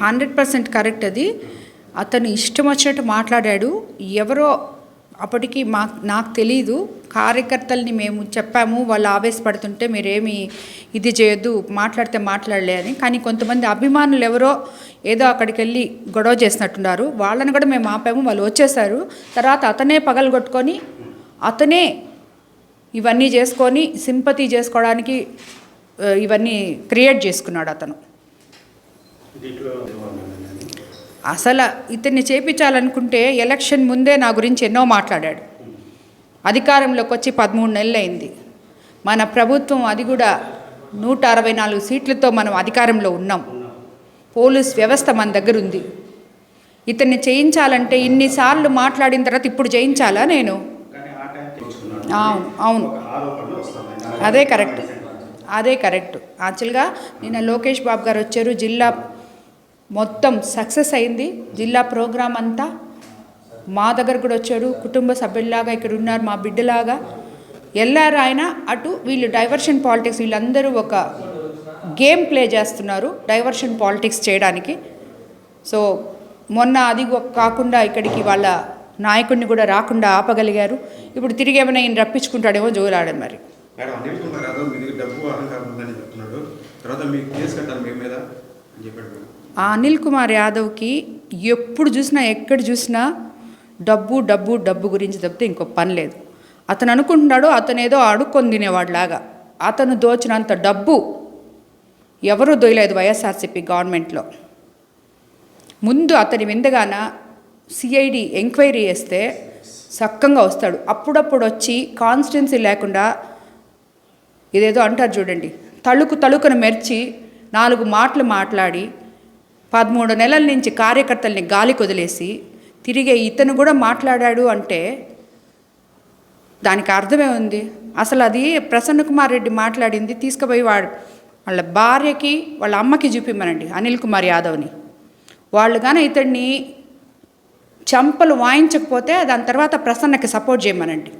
Hundred percent correct అది. అతను ఇష్టం వచ్చినట్టు మాట్లాడాడు. ఎవరో అప్పటికి మా నాకు తెలీదు. కార్యకర్తల్ని మేము చెప్పాము. వాళ్ళు ఆవేశపడుతుంటే మీరేమి ఇది చేయొద్దు మాట్లాడితే మాట్లాడలే అని. కానీ కొంతమంది అభిమానులు ఎవరో ఏదో అక్కడికి వెళ్ళి గొడవ చేసినట్టున్నారు. వాళ్ళని కూడా మేము ఆపాము. వాళ్ళు వచ్చేసారు. తర్వాత అతనే పగలగొట్టుకొని అతనే ఇవన్నీ చేసుకొని సింపతి చేసుకోవడానికి ఇవన్నీ క్రియేట్ చేసుకున్నాడు అతను. అసలు ఇతన్ని చేపించాలనుకుంటే ఎలక్షన్ ముందే నా గురించి ఎన్నో మాట్లాడాడు. అధికారంలోకి వచ్చి పదమూడు నెలలు అయింది మన ప్రభుత్వం అది కూడా నూట అరవై నాలుగు సీట్లతో మనం అధికారంలో ఉన్నాం. పోలీస్ వ్యవస్థ మన దగ్గర ఉంది. ఇతన్ని చేయించాలంటే ఇన్నిసార్లు మాట్లాడిన తర్వాత ఇప్పుడు చేయించాలా నేను? అవును అవును. అదే కరెక్ట్. అదే కరెక్ట్. యాక్చువల్గా నిన్న లోకేష్ బాబు గారు వచ్చారు. జిల్లా మొత్తం సక్సెస్ అయింది. జిల్లా ప్రోగ్రాం అంతా మా దగ్గర కూడా వచ్చాడు. కుటుంబ సభ్యుల్లాగా ఇక్కడ ఉన్నారు మా బిడ్డలాగా. వెళ్ళారు ఆయన అటు వీళ్ళు డైవర్షన్ పాలిటిక్స్ వీళ్ళందరూ ఒక గేమ్ ప్లే చేస్తున్నారు డైవర్షన్ పాలిటిక్స్ చేయడానికి. సో మొన్న అది కాకుండా ఇక్కడికి వాళ్ళ నాయకుడిని కూడా రాకుండా ఆపగలిగారు. ఇప్పుడు తిరిగి ఏమైనా ఈయన రప్పించుకుంటాడేమో జోలాడారు మరి. డబ్బు అహంకారం ఉందని చెప్తున్నాడు. తర్వాత మీ కేసు కట్టాలి మీ మీద అని చెప్పాడు. ఆ అనిల్ కుమార్ యాదవ్కి ఎప్పుడు చూసినా ఎక్కడ చూసినా డబ్బు డబ్బు డబ్బు గురించి తప్పితే ఇంకో పని లేదు. అతను అనుకుంటున్నాడు అతను ఏదో అడుక్కొని తినేవాడిలాగా. అతను దోచినంత డబ్బు ఎవరూ దొయలేదు వైఎస్ఆర్సీపీ గవర్నమెంట్లో. ముందు అతని విందగాన సిఐడి ఎంక్వైరీ చేస్తే సక్కంగా వస్తాడు. అప్పుడప్పుడు వచ్చి కాన్స్టెన్సీ లేకుండా ఇదేదో అంటారు చూడండి తళుకు తళుకున మెర్చి నాలుగు మాటలు మాట్లాడి పదమూడు నెలల నుంచి కార్యకర్తల్ని గాలి కుదిలేసి తిరిగే ఇతను కూడా మాట్లాడాడు అంటే దానికి అర్థమే ఉంది. అసలు అది ప్రసన్న కుమార్ రెడ్డి మాట్లాడింది తీసుకుపోయి వాడు వాళ్ళ భార్యకి వాళ్ళ అమ్మకి చూపిమ్మనండి అనిల్ కుమార్ యాదవ్ని. వాళ్ళు కానీ ఇతడిని చంపలు వాయించకపోతే దాని తర్వాత ప్రసన్నకి సపోర్ట్ చేయమనండి.